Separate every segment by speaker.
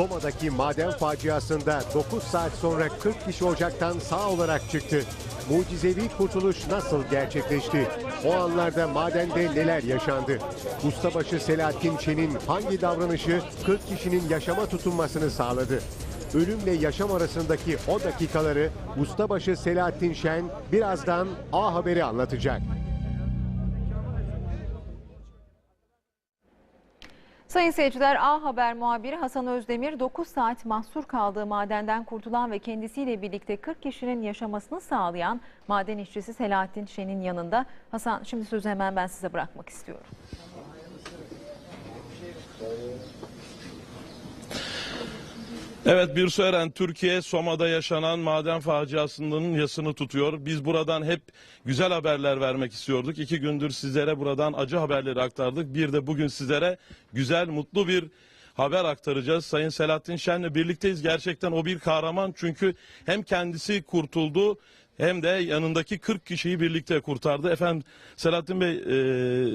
Speaker 1: Soma'daki maden faciasında 9 saat sonra 40 kişi ocaktan sağ olarak çıktı. Mucizevi kurtuluş nasıl gerçekleşti? O anlarda madende neler yaşandı? Ustabaşı Selahattin Şen'in hangi davranışı 40 kişinin yaşama tutunmasını sağladı? Ölümle yaşam arasındaki o dakikaları ustabaşı Selahattin Şen birazdan A Haber'i anlatacak.
Speaker 2: Sayın seyirciler A Haber muhabiri Hasan Özdemir 9 saat mahsur kaldığı madenden kurtulan ve kendisiyle birlikte 40 kişinin yaşamasını sağlayan maden işçisi Selahattin Şen'in yanında. Hasan şimdi sözü hemen ben size bırakmak istiyorum.
Speaker 3: Evet bir Eren Türkiye Soma'da yaşanan maden faciasının yasını tutuyor. Biz buradan hep güzel haberler vermek istiyorduk. İki gündür sizlere buradan acı haberleri aktardık. Bir de bugün sizlere güzel, mutlu bir haber aktaracağız. Sayın Selahattin Şen'le birlikteyiz. Gerçekten o bir kahraman çünkü hem kendisi kurtuldu hem de yanındaki 40 kişiyi birlikte kurtardı. Efendim Selahattin Bey e,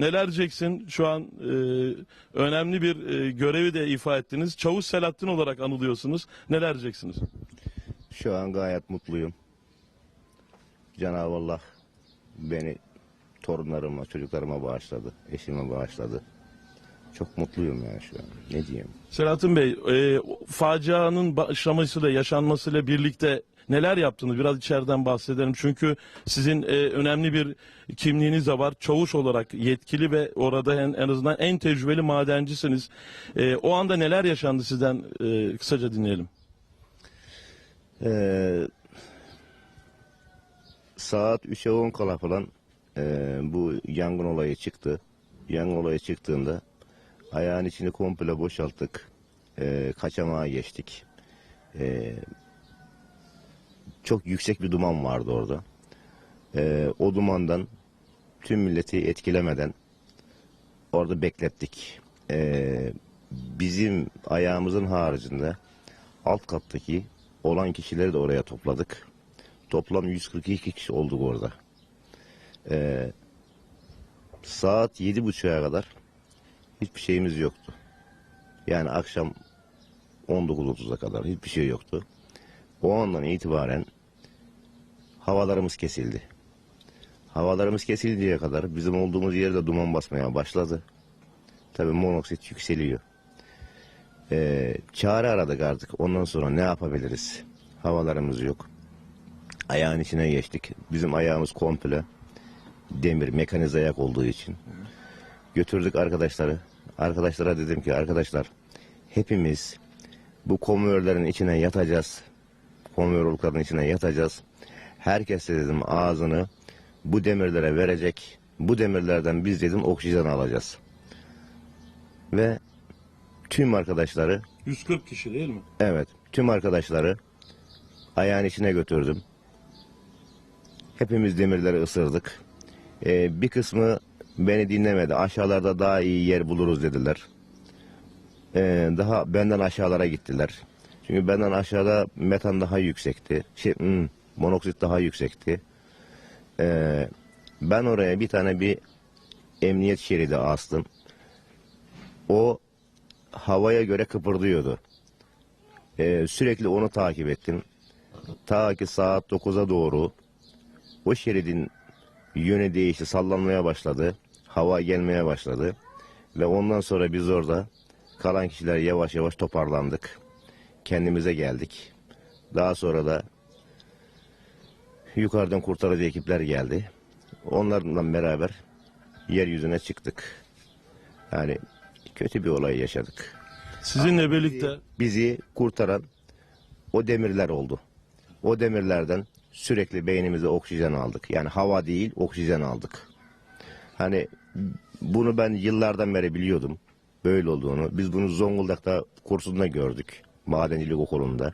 Speaker 3: neler diyeceksin? Şu an e, önemli bir e, görevi de ifa ettiniz. Çavuş Selahattin olarak anılıyorsunuz. Neler diyeceksiniz?
Speaker 4: Şu an gayet mutluyum. Cenab-ı Allah beni torunlarıma, çocuklarıma bağışladı. Eşime bağışladı. Çok mutluyum yani şu an. Ne diyeyim?
Speaker 3: Selahattin Bey, e, facianın başlamasıyla, yaşanmasıyla birlikte neler yaptınız? Biraz içeriden bahsedelim. Çünkü sizin e, önemli bir kimliğiniz de var. Çavuş olarak yetkili ve orada en, en azından en tecrübeli madencisiniz. E, o anda neler yaşandı sizden e, kısaca dinleyelim.
Speaker 4: Ee, saat 3'e 10 kala falan ee, bu yangın olayı çıktı. Yangın olayı çıktığında ayağın içini komple boşalttık. Ee, kaçamağa geçtik. Ee, çok yüksek bir duman vardı orada. Ee, o dumandan tüm milleti etkilemeden orada beklettik. Ee, bizim ayağımızın haricinde alt kattaki olan kişileri de oraya topladık. Toplam 142 kişi olduk orada. Ee, saat yedi buçuğa kadar hiçbir şeyimiz yoktu. Yani akşam 19.30'a kadar hiçbir şey yoktu. O andan itibaren havalarımız kesildi. Havalarımız kesildiğe kadar bizim olduğumuz yerde duman basmaya başladı. Tabii monoksit yükseliyor. Ee, çare aradık artık. Ondan sonra ne yapabiliriz? Havalarımız yok. Ayağın içine geçtik. Bizim ayağımız komple demir, mekanize ayak olduğu için. Götürdük arkadaşları. Arkadaşlara dedim ki arkadaşlar hepimiz bu konveyörlerin içine yatacağız. Konveyör olukların içine yatacağız. Herkes de dedim ağzını bu demirlere verecek. Bu demirlerden biz dedim oksijen alacağız. Ve tüm arkadaşları
Speaker 3: 140 kişi değil mi?
Speaker 4: Evet, tüm arkadaşları ayağın içine götürdüm. Hepimiz demirleri ısırdık. Ee, bir kısmı beni dinlemedi. Aşağılarda daha iyi yer buluruz dediler. Ee, daha benden aşağılara gittiler. Çünkü benden aşağıda metan daha yüksekti. Şey, hmm, monoksit daha yüksekti. Ee, ben oraya bir tane bir emniyet şeridi astım. O havaya göre kıpırdıyordu. Ee, sürekli onu takip ettim. Ta ki saat 9'a doğru o şeridin yönü değişti, sallanmaya başladı. Hava gelmeye başladı. Ve ondan sonra biz orada kalan kişiler yavaş yavaş toparlandık. Kendimize geldik. Daha sonra da yukarıdan kurtarıcı ekipler geldi. Onlarla beraber yeryüzüne çıktık. Yani kötü bir olay yaşadık.
Speaker 3: Sizinle birlikte
Speaker 4: Bizi kurtaran o demirler oldu. O demirlerden sürekli beynimize oksijen aldık. Yani hava değil oksijen aldık. Hani bunu ben yıllardan beri biliyordum. Böyle olduğunu. Biz bunu Zonguldak'ta kursunda gördük. Madencilik okulunda.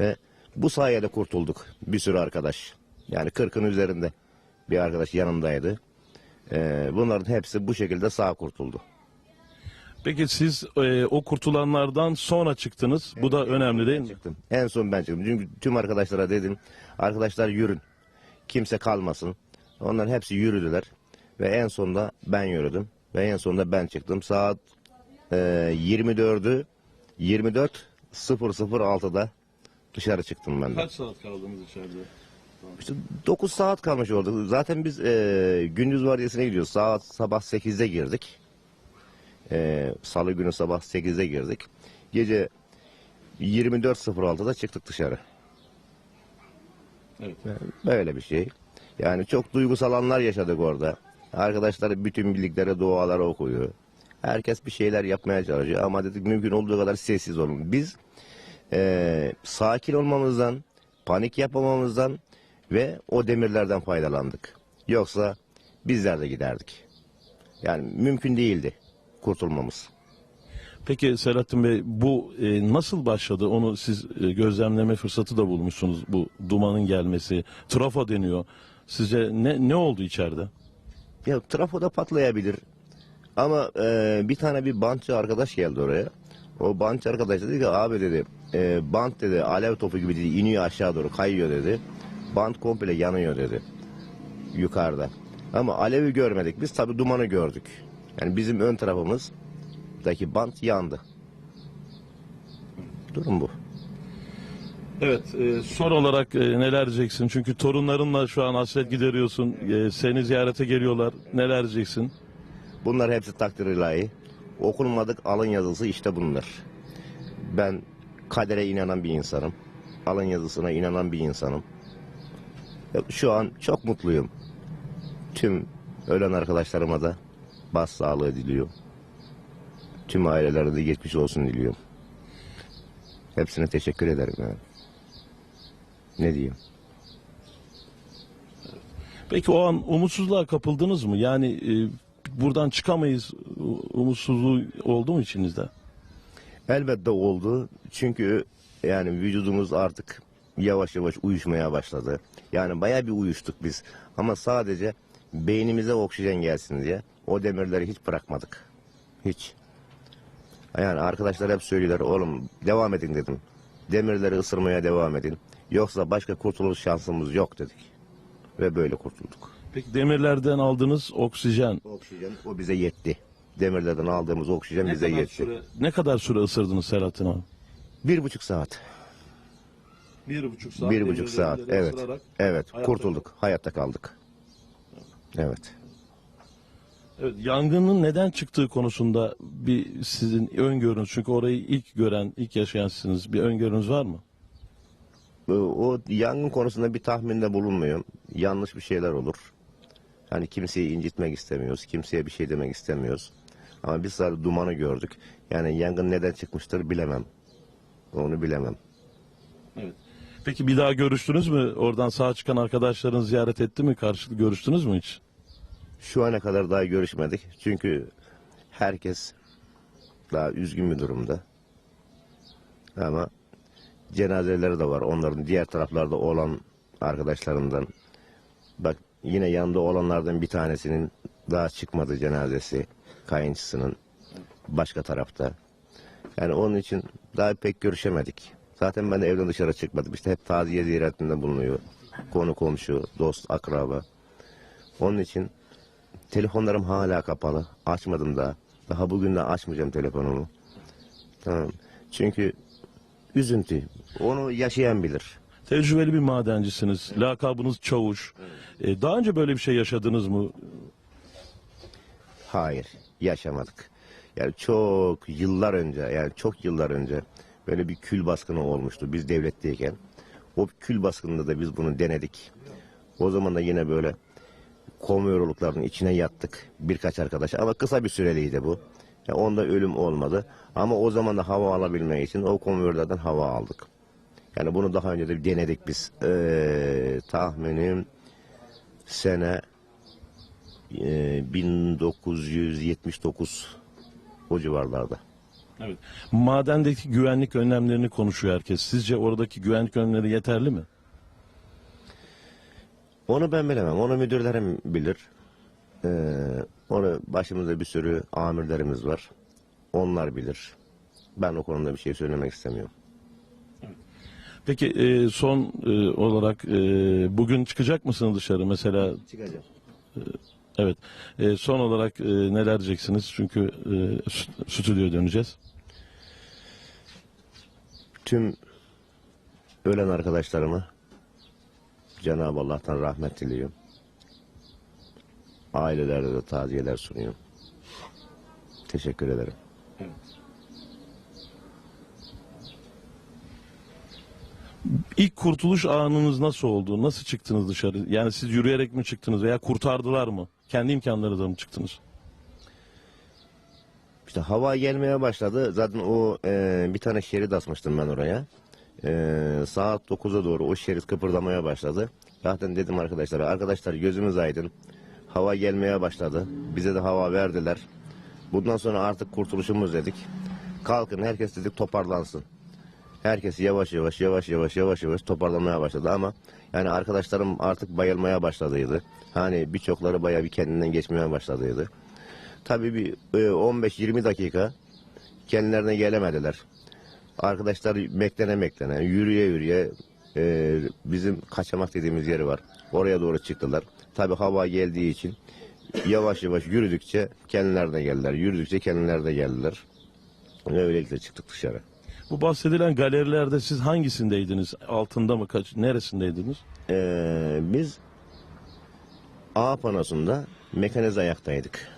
Speaker 4: Ve bu sayede kurtulduk. Bir sürü arkadaş. Yani 40'ın üzerinde bir arkadaş yanımdaydı. Ee, bunların hepsi bu şekilde sağ kurtuldu.
Speaker 3: Peki siz e, o kurtulanlardan sonra çıktınız. Bu da önemli değil mi?
Speaker 4: çıktım. En son ben çıktım. Çünkü tüm arkadaşlara dedim. Arkadaşlar yürün. Kimse kalmasın. Onların hepsi yürüdüler. Ve en sonunda ben yürüdüm. Ve en sonunda ben çıktım. Saat e, 24'ü 24.006'da dışarı çıktım ben de.
Speaker 3: Kaç saat kaldınız içeride?
Speaker 4: İşte 9 saat kalmış orada. Zaten biz e, gündüz vardiyasına gidiyoruz. Saat sabah 8'de girdik. E, Salı günü sabah 8'de girdik. Gece 24.06'da çıktık dışarı.
Speaker 3: Evet.
Speaker 4: Böyle bir şey. Yani çok duygusal anlar yaşadık orada. Arkadaşlar bütün birliklere dualar okuyor. Herkes bir şeyler yapmaya çalışıyor ama dedik mümkün olduğu kadar sessiz olun. Biz eee, sakin olmamızdan, panik yapmamamızdan ve o demirlerden faydalandık. Yoksa bizler de giderdik. Yani mümkün değildi kurtulmamız.
Speaker 3: Peki Selahattin Bey bu e, nasıl başladı? Onu siz e, gözlemleme fırsatı da bulmuşsunuz. Bu dumanın gelmesi, trafo deniyor. Sizce ne ne oldu içeride?
Speaker 4: Ya trafoda patlayabilir. Ama e, bir tane bir bantçı arkadaş geldi oraya. O bantçı arkadaş dedi ki abi dedi e, bant dedi alev topu gibi dedi iniyor aşağı doğru kayıyor dedi. Bant komple yanıyor dedi. Yukarıda. Ama alevi görmedik. Biz tabi dumanı gördük. Yani bizim ön tarafımızdaki bant yandı. Durum bu.
Speaker 3: Evet, e, son olarak e, neler diyeceksin? Çünkü torunlarınla şu an hasret gideriyorsun. E, seni ziyarete geliyorlar. Neler diyeceksin?
Speaker 4: Bunlar hepsi takdir ilahi. Okunmadık alın yazısı işte bunlar. Ben kadere inanan bir insanım. Alın yazısına inanan bir insanım. Şu an çok mutluyum. Tüm ölen arkadaşlarıma da bas sağlığı diliyorum. Tüm ailelerine de geçmiş olsun diliyorum. Hepsine teşekkür ederim yani. Ne diyeyim?
Speaker 3: Peki o an umutsuzluğa kapıldınız mı? Yani e, buradan çıkamayız umutsuzluğu oldu mu içinizde?
Speaker 4: Elbette oldu. Çünkü yani vücudumuz artık yavaş yavaş uyuşmaya başladı. Yani bayağı bir uyuştuk biz. Ama sadece beynimize oksijen gelsin diye o demirleri hiç bırakmadık. Hiç. Yani arkadaşlar hep söylüyorlar oğlum devam edin dedim. Demirleri ısırmaya devam edin. Yoksa başka kurtuluş şansımız yok dedik. Ve böyle kurtulduk.
Speaker 3: Peki demirlerden aldığınız oksijen
Speaker 4: Oksijen o bize yetti. Demirlerden aldığımız oksijen bize yetti.
Speaker 3: ne kadar süre ısırdınız Selahattin abi?
Speaker 4: Bir buçuk saat.
Speaker 3: Bir buçuk saat.
Speaker 4: Bir buçuk saat.
Speaker 3: demirleri
Speaker 4: Evet.
Speaker 3: ısırarak-
Speaker 4: Evet.
Speaker 3: Hayatta
Speaker 4: kurtulduk. Hayatta kaldık. Evet.
Speaker 3: Evet, yangının neden çıktığı konusunda bir sizin öngörünüz çünkü orayı ilk gören, ilk yaşayan sizsiniz. Bir öngörünüz var mı?
Speaker 4: O, o yangın konusunda bir tahminde bulunmuyorum. Yanlış bir şeyler olur. Hani kimseyi incitmek istemiyoruz. Kimseye bir şey demek istemiyoruz. Ama biz sadece dumanı gördük. Yani yangın neden çıkmıştır bilemem. Onu bilemem.
Speaker 3: Evet. Peki bir daha görüştünüz mü? Oradan sağ çıkan arkadaşlarınız ziyaret etti mi? Karşılıklı görüştünüz mü hiç?
Speaker 4: Şu ana kadar daha görüşmedik. Çünkü herkes daha üzgün bir durumda. Ama cenazeleri de var. Onların diğer taraflarda olan arkadaşlarından. Bak yine yanında olanlardan bir tanesinin daha çıkmadı cenazesi. Kayınçısının başka tarafta. Yani onun için daha pek görüşemedik. Zaten ben de evden dışarı çıkmadım. İşte hep taziye ziyaretinde bulunuyor. Konu komşu, dost, akraba. Onun için Telefonlarım hala kapalı. Açmadım daha. Daha bugün de açmayacağım telefonumu. Tamam. Çünkü üzüntü. Onu yaşayan bilir.
Speaker 3: Tecrübeli bir madencisiniz. Lakabınız çavuş. Ee, daha önce böyle bir şey yaşadınız mı?
Speaker 4: Hayır. Yaşamadık. Yani çok yıllar önce yani çok yıllar önce böyle bir kül baskını olmuştu biz devletteyken. O kül baskınında da biz bunu denedik. O zaman da yine böyle konvoyörlukların içine yattık birkaç arkadaş ama kısa bir süreliydi bu. Ya onda ölüm olmadı ama o zaman da hava alabilmek için o konvoyörlerden hava aldık. Yani bunu daha önce de denedik biz. Ee, tahminim sene e, 1979 o civarlarda.
Speaker 3: Evet. Madendeki güvenlik önlemlerini konuşuyor herkes. Sizce oradaki güvenlik önlemleri yeterli mi?
Speaker 4: Onu ben bilemem. Onu müdürlerim bilir. Ee, onu başımızda bir sürü amirlerimiz var. Onlar bilir. Ben o konuda bir şey söylemek istemiyorum.
Speaker 3: Peki e, son e, olarak e, bugün çıkacak mısınız dışarı mesela?
Speaker 4: Çıkacağım.
Speaker 3: Evet. E, son olarak e, neler diyeceksiniz? Çünkü e, stü- stüdyoya döneceğiz.
Speaker 4: tüm ölen arkadaşlarıma Cenab-ı Allah'tan rahmet diliyorum. Ailelerde de taziyeler sunuyorum. Teşekkür ederim.
Speaker 3: İlk kurtuluş anınız nasıl oldu? Nasıl çıktınız dışarı? Yani siz yürüyerek mi çıktınız veya kurtardılar mı? Kendi imkanlarınızla mı çıktınız?
Speaker 4: İşte hava gelmeye başladı. Zaten o e, bir tane şerit asmıştım ben oraya. E, saat 9'a doğru o şerit kıpırdamaya başladı. Zaten dedim arkadaşlara, arkadaşlar gözümüz aydın. Hava gelmeye başladı. Bize de hava verdiler. Bundan sonra artık kurtuluşumuz dedik. Kalkın herkes dedik toparlansın. Herkes yavaş yavaş yavaş yavaş yavaş yavaş toparlamaya başladı ama yani arkadaşlarım artık bayılmaya başladıydı. Hani birçokları bayağı bir kendinden geçmeye başladıydı. Tabii bir e, 15-20 dakika kendilerine gelemediler. Arkadaşlar beklene beklene, yürüye yürüye e, bizim kaçamak dediğimiz yeri var. Oraya doğru çıktılar. Tabii hava geldiği için yavaş yavaş yürüdükçe kendilerine geldiler. Yürüdükçe kendilerine geldiler. Öylelikle çıktık dışarı.
Speaker 3: Bu bahsedilen galerilerde siz hangisindeydiniz? Altında mı? Kaç, neresindeydiniz?
Speaker 4: Ee, biz A panosunda mekanize ayaktaydık.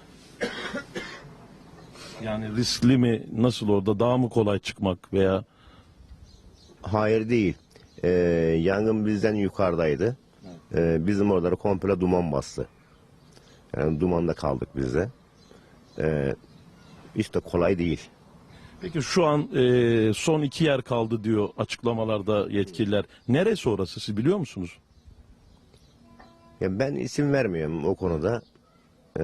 Speaker 3: Yani riskli mi? Nasıl orada? Daha mı kolay çıkmak veya
Speaker 4: Hayır değil. Ee, yangın bizden yukarıdaydı. Ee, bizim oraları komple duman bastı. Yani dumanda kaldık biz de. Ee, işte kolay değil.
Speaker 3: Peki şu an e, son iki yer kaldı diyor açıklamalarda yetkililer. Neresi orası siz biliyor musunuz?
Speaker 4: Yani ben isim vermiyorum o konuda. Ee,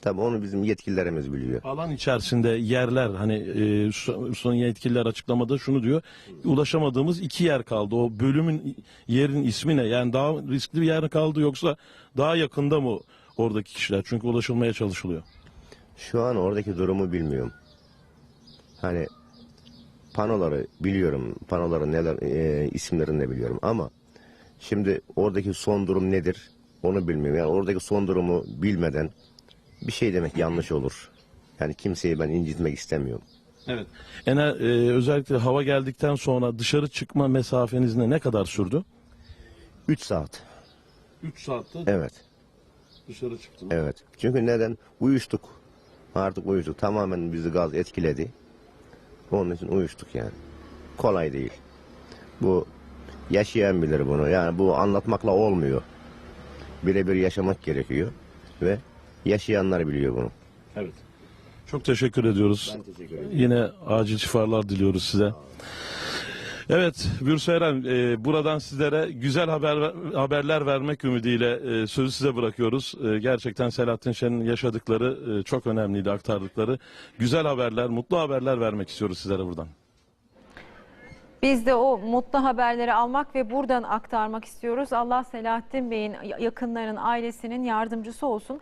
Speaker 4: tabii onu bizim yetkililerimiz biliyor.
Speaker 3: Alan içerisinde yerler hani e, şu- son yetkililer açıklamada şunu diyor. Ulaşamadığımız iki yer kaldı. O bölümün yerin ismi ne? Yani daha riskli bir yer mi kaldı yoksa daha yakında mı oradaki kişiler? Çünkü ulaşılmaya çalışılıyor.
Speaker 4: Şu an oradaki durumu bilmiyorum. Hani panoları biliyorum. Panoların neler e, isimlerini de biliyorum ama şimdi oradaki son durum nedir onu bilmiyorum. Yani oradaki son durumu bilmeden bir şey demek yanlış olur. Yani kimseyi ben incitmek istemiyorum.
Speaker 3: Evet. Ener, e, özellikle hava geldikten sonra dışarı çıkma mesafeniz ne, ne kadar sürdü?
Speaker 4: 3 saat.
Speaker 3: 3 saatte
Speaker 4: Evet.
Speaker 3: dışarı çıktım.
Speaker 4: Evet. Çünkü neden? Uyuştuk. Artık uyuştuk. Tamamen bizi gaz etkiledi. Onun için uyuştuk yani. Kolay değil. Bu yaşayan bilir bunu. Yani bu anlatmakla olmuyor. Birebir yaşamak gerekiyor. Ve yaşayanlar biliyor bunu.
Speaker 3: Evet. Çok teşekkür ediyoruz.
Speaker 4: Ben teşekkür ederim.
Speaker 3: Yine acil şifalar diliyoruz size. Evet, Bürseren, e, buradan sizlere güzel haber haberler vermek ümidiyle e, sözü size bırakıyoruz. E, gerçekten Selahattin Şen'in yaşadıkları e, çok önemliydi, aktardıkları. Güzel haberler, mutlu haberler vermek istiyoruz sizlere buradan.
Speaker 2: Biz de o mutlu haberleri almak ve buradan aktarmak istiyoruz. Allah Selahattin Bey'in yakınlarının ailesinin yardımcısı olsun.